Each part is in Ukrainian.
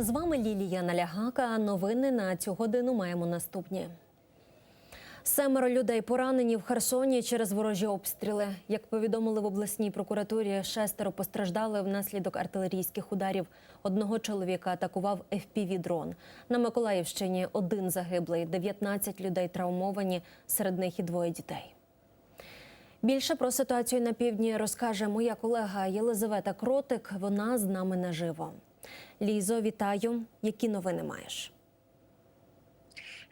З вами Лілія Налягака. Новини на цю годину маємо наступні. Семеро людей поранені в Херсоні через ворожі обстріли. Як повідомили в обласній прокуратурі, шестеро постраждали внаслідок артилерійських ударів. Одного чоловіка атакував FPV-дрон. На Миколаївщині один загиблий, 19 людей травмовані, серед них і двоє дітей. Більше про ситуацію на півдні розкаже моя колега Єлизавета Кротик. Вона з нами наживо. Лізо, вітаю. Які новини маєш?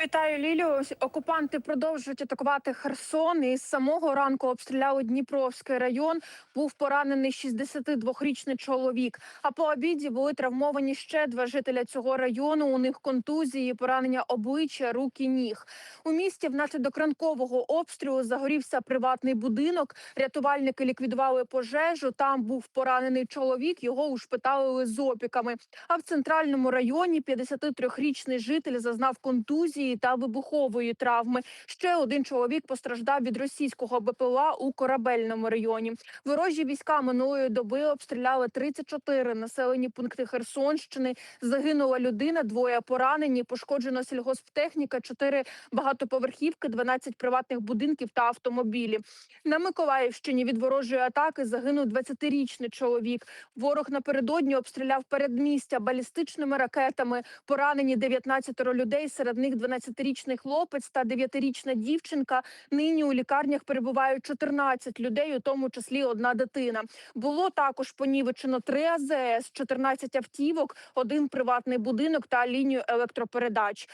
Вітаю Лілю. Окупанти продовжують атакувати Херсон. І з самого ранку обстріляли Дніпровський район. Був поранений 62-річний чоловік. А по обіді були травмовані ще два жителя цього району. У них контузії, поранення обличчя, рук і ніг. У місті внаслідок ранкового обстрілу загорівся приватний будинок. Рятувальники ліквідували пожежу. Там був поранений чоловік. Його ушпиталили з опіками. А в центральному районі 53-річний житель зазнав контузії та вибухової травми. Ще один чоловік постраждав від російського БПЛА у корабельному районі. Ворожі війська минулої доби обстріляли 34 населені пункти Херсонщини. Загинула людина, двоє поранені, пошкоджено сільгосптехніка, 4 багатоповерхівки, 12 приватних будинків та автомобілі. На Миколаївщині від ворожої атаки загинув 20-річний чоловік. Ворог напередодні обстріляв передмістя балістичними ракетами. Поранені 19 людей, серед них 12-річний хлопець та 9-річна дівчинка. Нині у лікарнях перебувають 14 людей, у тому числі одна дитина. Було також понівечено 3 АЗС, 14 автівок, один приватний будинок та лінію електропередач.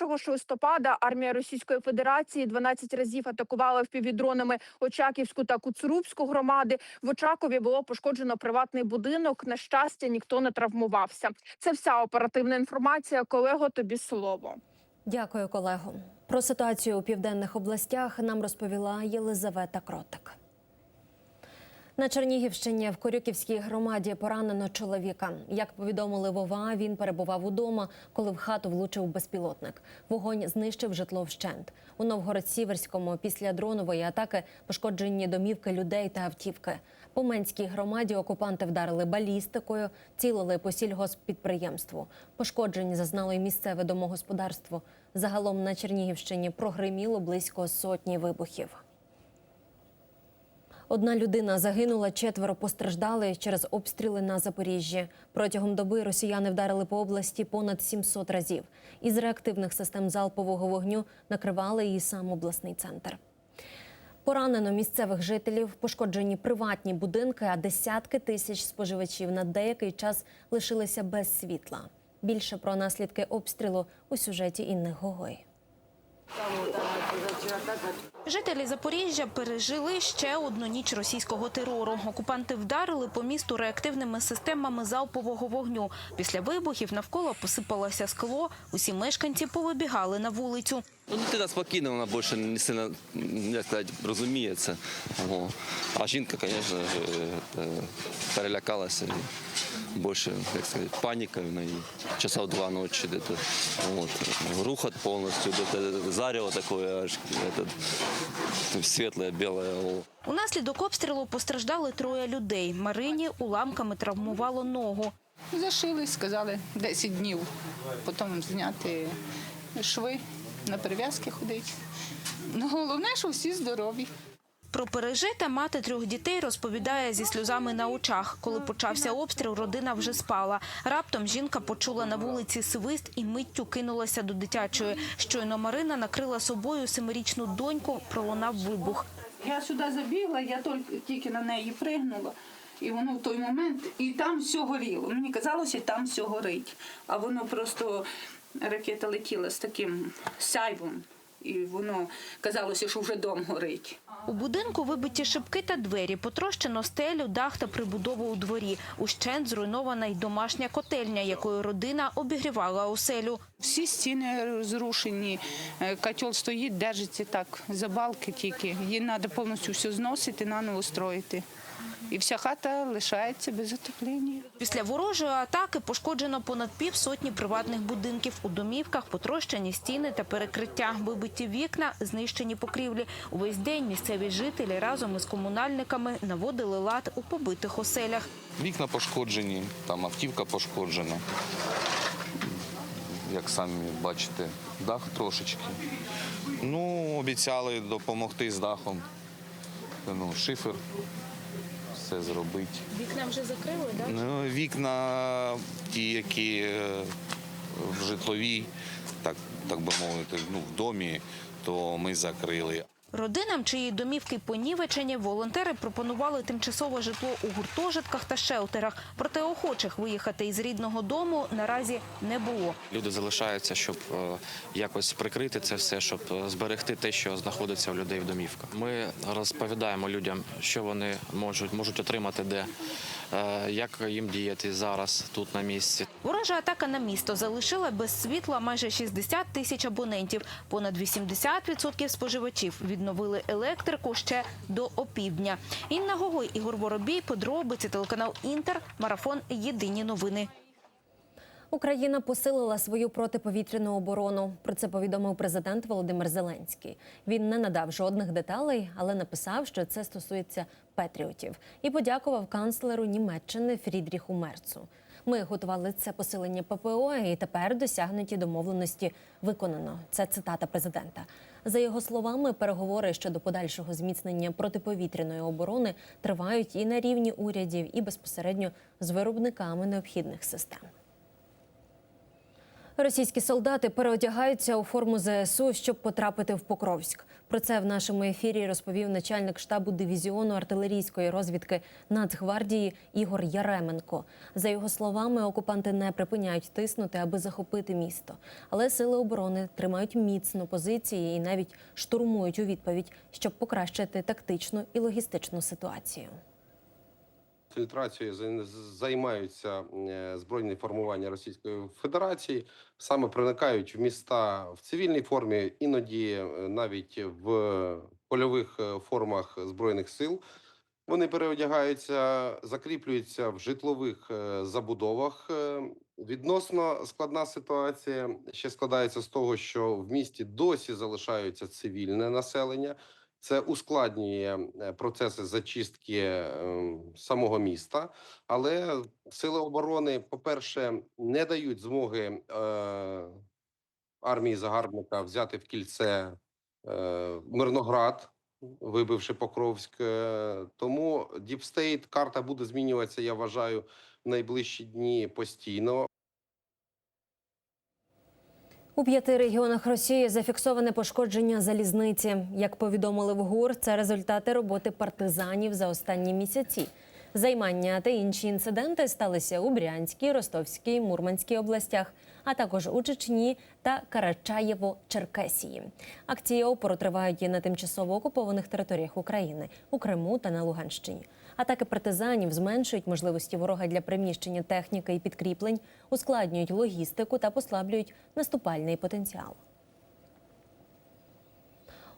1 ж листопада армія Російської Федерації 12 разів атакувала впівдронами Очаківську та Куцурубську громади. В Очакові було пошкоджено приватний будинок. На щастя, ніхто не травмувався. Це вся оперативна інформація. Колего, тобі слово. Дякую, колего. Про ситуацію у південних областях нам розповіла Єлизавета Кротик. На Чернігівщині в Корюківській громаді поранено чоловіка. Як повідомили Вова, він перебував удома, коли в хату влучив безпілотник. Вогонь знищив житло вщент. У Новгород-Сіверському після дронової атаки пошкоджені домівки людей та автівки. По Менській громаді окупанти вдарили балістикою, цілили по сільгосппідприємству. Пошкоджень зазнало й місцеве домогосподарство. Загалом на Чернігівщині прогриміло близько сотні вибухів. Одна людина загинула, четверо постраждали через обстріли на Запоріжжі. Протягом доби росіяни вдарили по області понад 700 разів. Із реактивних систем залпового вогню накривали і сам обласний центр. Поранено місцевих жителів, пошкоджені приватні будинки, а десятки тисяч споживачів на деякий час лишилися без світла. Більше про наслідки обстрілу у сюжеті Інни Гогой. Жителі Запоріжжя пережили ще одну ніч російського терору. Окупанти вдарили по місту реактивними системами залпового вогню. Після вибухів навколо посипалося скло. Усі мешканці повибігали на вулицю. Ну, дитина спокійна, вона більше не сильно, як сказати, розуміється. О. А жінка, звісно, е, перелякалася. І більше, як сказати, паніка в неї. Часа в два ночі де-то. От. Рухот повністю, де-то зарево таке, аж світле, біле. Унаслідок обстрілу постраждали троє людей. Марині уламками травмувало ногу. Зашили, сказали 10 днів. Потім зняти шви, на перев'язки ходити. Ну, головне, що всі здорові. Про пережите мати трьох дітей розповідає зі сльозами на очах. Коли почався обстріл, родина вже спала. Раптом жінка почула на вулиці свист і миттю кинулася до дитячої. Щойно Марина накрила собою семирічну доньку, пролунав вибух. Я сюди забігла, я тільки, тільки на неї пригнула. І воно в той момент, і там все горіло. Мені казалося, там все горить. А воно просто ракета летіла з таким сяйвом, і воно казалося, що вже дом горить. У будинку вибиті шибки та двері, потрощено стелю, дах та прибудову у дворі. Ущент зруйнована й домашня котельня, якою родина обігрівала оселю. Всі стіни зрушені, е, котел стоїть, держиться так, за балки тільки. Її треба повністю все зносити, наново строїти. І вся хата лишається без отоплення. Після ворожої атаки пошкоджено понад півсотні приватних будинків. У домівках потрощені стіни та перекриття, вибиті вікна, знищені покрівлі. Увесь день місцеві жителі разом із комунальниками наводили лад у побитих оселях. Вікна пошкоджені, там автівка пошкоджена. як самі бачите, дах трошечки. Ну, обіцяли допомогти з дахом. Ну, шифер, все зробити. Вікна вже закрили, так? Ну, вікна, ті, які е, в житловій, так, так би мовити, ну, в домі, то ми закрили. Родинам, чиї домівки понівечені, волонтери пропонували тимчасове житло у гуртожитках та шелтерах. Проте охочих виїхати із рідного дому наразі не було. Люди залишаються, щоб е, якось прикрити це все, щоб е, зберегти те, що знаходиться у людей в домівках. Ми розповідаємо людям, що вони можуть, можуть отримати де, як їм діяти зараз тут на місці. Ворожа атака на місто залишила без світла майже 60 тисяч абонентів. Понад 80% споживачів відновили електрику ще до опівдня. Інна Гогой, Ігор Воробій, подробиці, телеканал Інтер, марафон Єдині новини. Україна посилила свою протиповітряну оборону. Про це повідомив президент Володимир Зеленський. Він не надав жодних деталей, але написав, що це стосується патріотів, і подякував канцлеру Німеччини Фрідріху Мерцу. Ми готували це посилення ППО, і тепер досягнуті домовленості виконано. Це цитата президента. За його словами, переговори щодо подальшого зміцнення протиповітряної оборони тривають і на рівні урядів, і безпосередньо з виробниками необхідних систем. Російські солдати переодягаються у форму ЗСУ, щоб потрапити в Покровськ. Про це в нашому ефірі розповів начальник штабу дивізіону артилерійської розвідки Нацгвардії Ігор Яременко. За його словами, окупанти не припиняють тиснути, аби захопити місто. Але сили оборони тримають міцно позиції і навіть штурмують у відповідь, щоб покращити тактичну і логістичну ситуацію. Фільтрацією зай- займаються е, збройні формування Російської Федерації, саме проникають в міста в цивільній формі, іноді е, навіть в польових е, формах збройних сил. Вони переодягаються, закріплюються в житлових забудовах. Відносно складна ситуація ще складається з того, що в місті досі залишаються цивільне населення. Це ускладнює е, процеси зачистки е, самого міста, але сили оборони, по-перше, не дають змоги е, армії загарбника взяти в кільце е, Мирноград, вибивши Покровськ. Тому Діпстейт карта буде змінюватися. Я вважаю, в найближчі дні постійно. У п'яти регіонах Росії зафіксоване пошкодження залізниці. Як повідомили в ГУР, це результати роботи партизанів за останні місяці. Займання та інші інциденти сталися у Брянській, Ростовській, Мурманській областях, а також у Чечні та Карачаєво-Черкесії. Акції опору тривають і на тимчасово окупованих територіях України у Криму та на Луганщині. Атаки партизанів зменшують можливості ворога для приміщення техніки і підкріплень, ускладнюють логістику та послаблюють наступальний потенціал.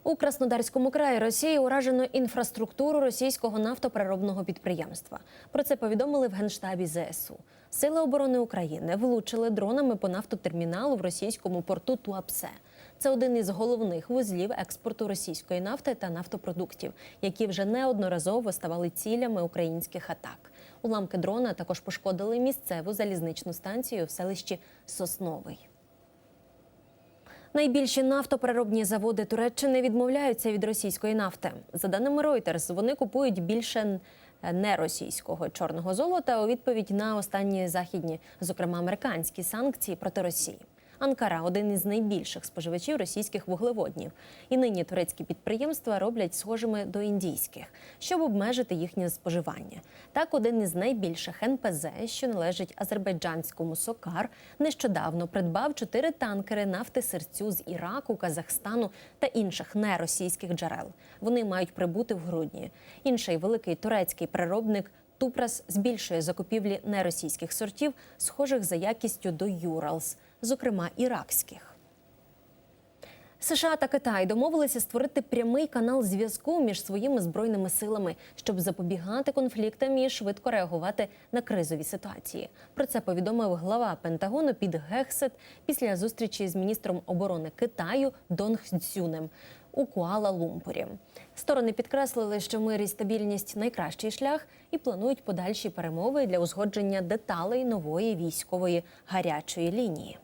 У Краснодарському краї Росії уражено інфраструктуру російського нафтопереробного підприємства. Про це повідомили в генштабі ЗСУ. Сили оборони України влучили дронами по нафтотерміналу в російському порту Туапсе. Це один із головних вузлів експорту російської нафти та нафтопродуктів, які вже неодноразово ставали цілями українських атак. Уламки дрона також пошкодили місцеву залізничну станцію в селищі Сосновий. Найбільші нафтопереробні заводи Туреччини відмовляються від російської нафти. За даними Reuters, вони купують більше неросійського чорного золота у відповідь на останні західні, зокрема американські санкції проти Росії. Анкара один із найбільших споживачів російських вуглеводнів. І нині турецькі підприємства роблять схожими до індійських, щоб обмежити їхнє споживання. Так, один із найбільших НПЗ, що належить азербайджанському Сокар, нещодавно придбав чотири танкери нафти серцю з Іраку, Казахстану та інших неросійських джерел. Вони мають прибути в грудні. Інший великий турецький переробник Тупрас збільшує закупівлі неросійських сортів, схожих за якістю до Юралс, зокрема іракських. США та Китай домовилися створити прямий канал зв'язку між своїми збройними силами, щоб запобігати конфліктам і швидко реагувати на кризові ситуації. Про це повідомив глава Пентагону під Гексет після зустрічі з міністром оборони Китаю Донг Цзюнем у Куала-Лумпурі. Сторони підкреслили, що мир і стабільність найкращий шлях і планують подальші перемови для узгодження деталей нової військової гарячої лінії.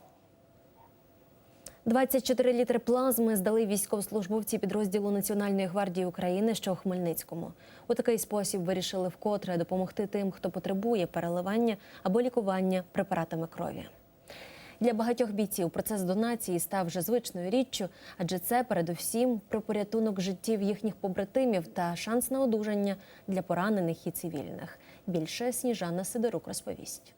24 літри плазми здали військовослужбовці підрозділу Національної гвардії України, що у Хмельницькому. У такий спосіб вирішили вкотре допомогти тим, хто потребує переливання або лікування препаратами крові. Для багатьох бійців процес донації став вже звичною річчю, адже це передусім про порятунок життів їхніх побратимів та шанс на одужання для поранених і цивільних. Більше Сніжана Сидорук розповість.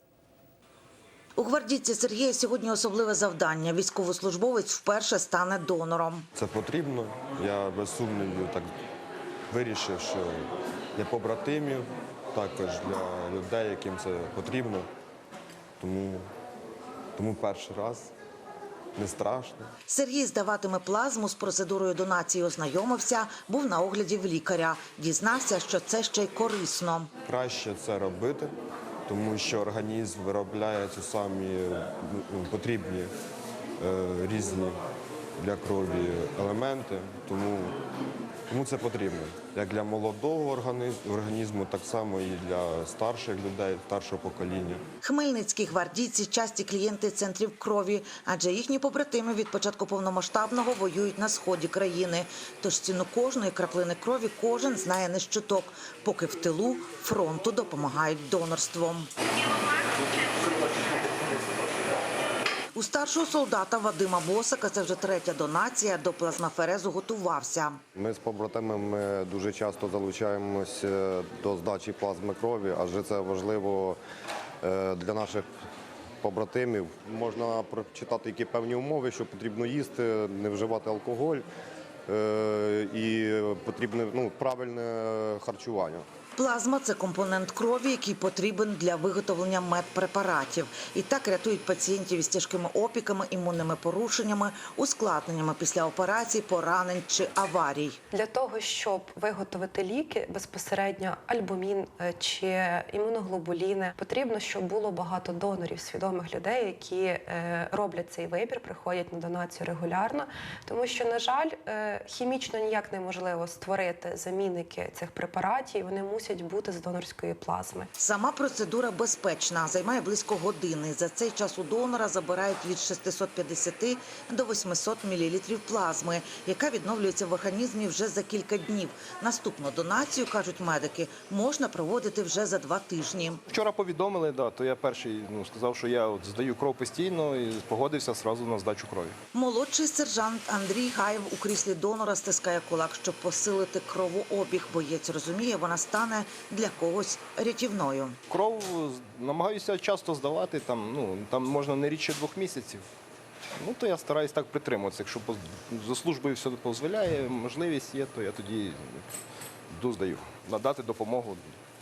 У гвардійці Сергія сьогодні особливе завдання. Військовослужбовець вперше стане донором. Це потрібно. Я без сумнівів так вирішив, що для побратимів, також для людей, яким це потрібно. Тому, тому перший раз не страшно. Сергій здаватиме плазму з процедурою донації. Ознайомився, був на огляді в лікаря. Дізнався, що це ще й корисно. Краще це робити, тому що організм виробляє ці самі ну, потрібні е, різні для крові елементи. Тому, тому це потрібно. Як для молодого організму, так само і для старших людей, старшого покоління. Хмельницькі гвардійці часті клієнти центрів крові, адже їхні побратими від початку повномасштабного воюють на сході країни. Тож ціну кожної краплини крові кожен знає не щуток, поки в тилу фронту допомагають донорством. У старшого солдата Вадима Босика це вже третя донація до плазмаферезу готувався. Ми з побратимами дуже часто залучаємося до здачі плазми крові, адже це важливо е, для наших побратимів. Можна прочитати які певні умови, що потрібно їсти, не вживати алкоголь е, і потрібне ну, правильне харчування. Плазма це компонент крові, який потрібен для виготовлення медпрепаратів. І так рятують пацієнтів із тяжкими опіками, імунними порушеннями, ускладненнями після операцій, поранень чи аварій. Для того, щоб виготовити ліки безпосередньо альбумін е, чи імуноглобуліни, потрібно, щоб було багато донорів, свідомих людей, які е, роблять цей вибір, приходять на донацію регулярно. Тому що, на жаль, е, хімічно ніяк неможливо створити замінники цих препаратів. Вони мусять бути з донорської плазми. Сама процедура безпечна, займає близько години. За цей час у донора забирають від 650 до 800 мл плазми, яка відновлюється в організмі вже за кілька днів. Наступну донацію, кажуть медики, можна проводити вже за два тижні. Вчора повідомили, да, то я перший ну, сказав, що я от здаю кров постійно і погодився одразу на здачу крові. Молодший сержант Андрій Гаєв у кріслі донора стискає кулак, щоб посилити кровообіг. Боєць розуміє, вона стане для когось рятівною. Кров намагаюся часто здавати, там, ну, там можна не рідше двох місяців. Ну, то я стараюсь так притримуватися. Якщо за службою все дозволяє, можливість є, то я тоді йду. Надати допомогу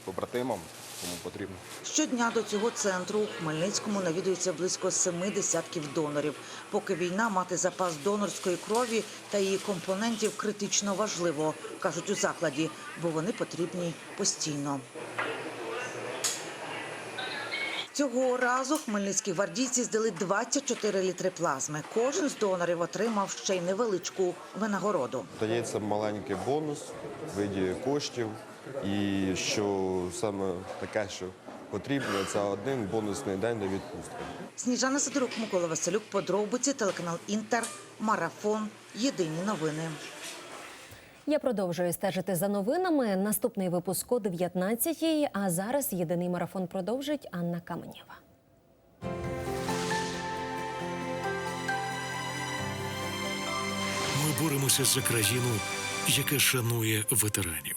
побратимам, кому потрібно. Щодня до цього центру у Хмельницькому навідується близько семи десятків донорів. Поки війна мати запас донорської крові та її компонентів критично важливо, кажуть у закладі, бо вони потрібні постійно. Цього разу хмельницькі гвардійці здали 24 літри плазми. Кожен з донорів отримав ще й невеличку винагороду. Дається маленький бонус в виді коштів, і що саме таке, що потрібно, це один бонусний день до відпустки. Сніжана Сидорук, Микола Василюк, подробиці, телеканал Інтер, Марафон. Єдині новини. Я продовжую стежити за новинами. Наступний випуск о 19-й, А зараз єдиний марафон продовжить Анна Каменєва. Ми боремося за країну, яка шанує ветеранів.